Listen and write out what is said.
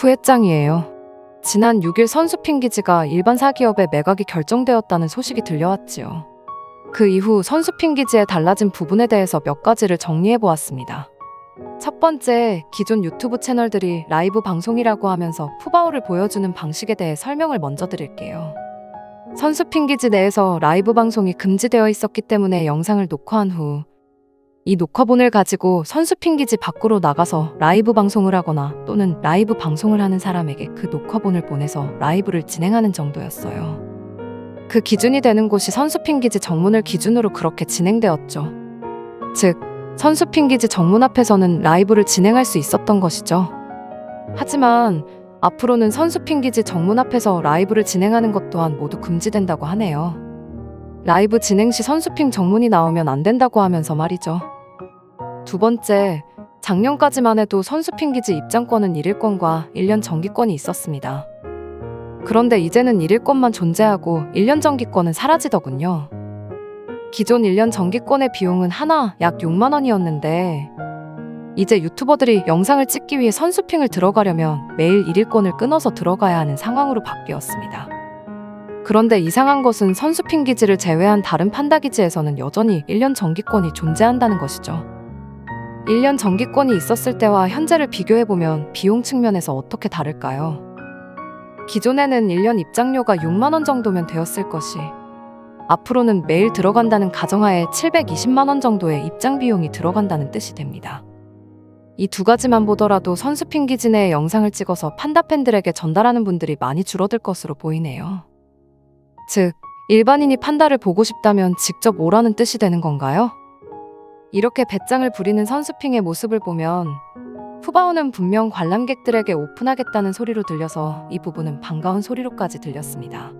부회장이에요. 지난 6일 선수핑 기지가 일반 사기업에 매각이 결정되었다는 소식이 들려왔지요. 그 이후 선수핑 기지에 달라진 부분에 대해서 몇 가지를 정리해 보았습니다. 첫 번째, 기존 유튜브 채널들이 라이브 방송이라고 하면서 푸바오를 보여주는 방식에 대해 설명을 먼저 드릴게요. 선수핑 기지 내에서 라이브 방송이 금지되어 있었기 때문에 영상을 녹화한 후, 이 녹화본을 가지고 선수핑 기지 밖으로 나가서 라이브 방송을 하거나 또는 라이브 방송을 하는 사람에게 그 녹화본을 보내서 라이브를 진행하는 정도였어요. 그 기준이 되는 곳이 선수핑 기지 정문을 기준으로 그렇게 진행되었죠. 즉, 선수핑 기지 정문 앞에서는 라이브를 진행할 수 있었던 것이죠. 하지만 앞으로는 선수핑 기지 정문 앞에서 라이브를 진행하는 것 또한 모두 금지된다고 하네요. 라이브 진행 시 선수핑 정문이 나오면 안 된다고 하면서 말이죠. 두 번째, 작년까지만 해도 선수 핑 기지 입장권은 1일권과 1년 정기권이 있었습니다. 그런데 이제는 1일권만 존재하고 1년 정기권은 사라지더군요. 기존 1년 정기권의 비용은 하나 약 6만 원이었는데 이제 유튜버들이 영상을 찍기 위해 선수핑을 들어가려면 매일 1일권을 끊어서 들어가야 하는 상황으로 바뀌었습니다. 그런데 이상한 것은 선수핑 기지를 제외한 다른 판다 기지에서는 여전히 1년 정기권이 존재한다는 것이죠. 1년 정기권이 있었을 때와 현재를 비교해보면 비용 측면에서 어떻게 다를까요? 기존에는 1년 입장료가 6만 원 정도면 되었을 것이 앞으로는 매일 들어간다는 가정하에 720만 원 정도의 입장 비용이 들어간다는 뜻이 됩니다. 이 두 가지만 보더라도 선수핑 내에 영상을 찍어서 판다 팬들에게 전달하는 분들이 많이 줄어들 것으로 보이네요. 즉, 일반인이 판다를 보고 싶다면 직접 오라는 뜻이 되는 건가요? 이렇게 배짱을 부리는 선수핑의 모습을 보면 푸바오는 분명 관람객들에게 오픈하겠다는 소리로 들려서 이 부분은 반가운 소리로까지 들렸습니다.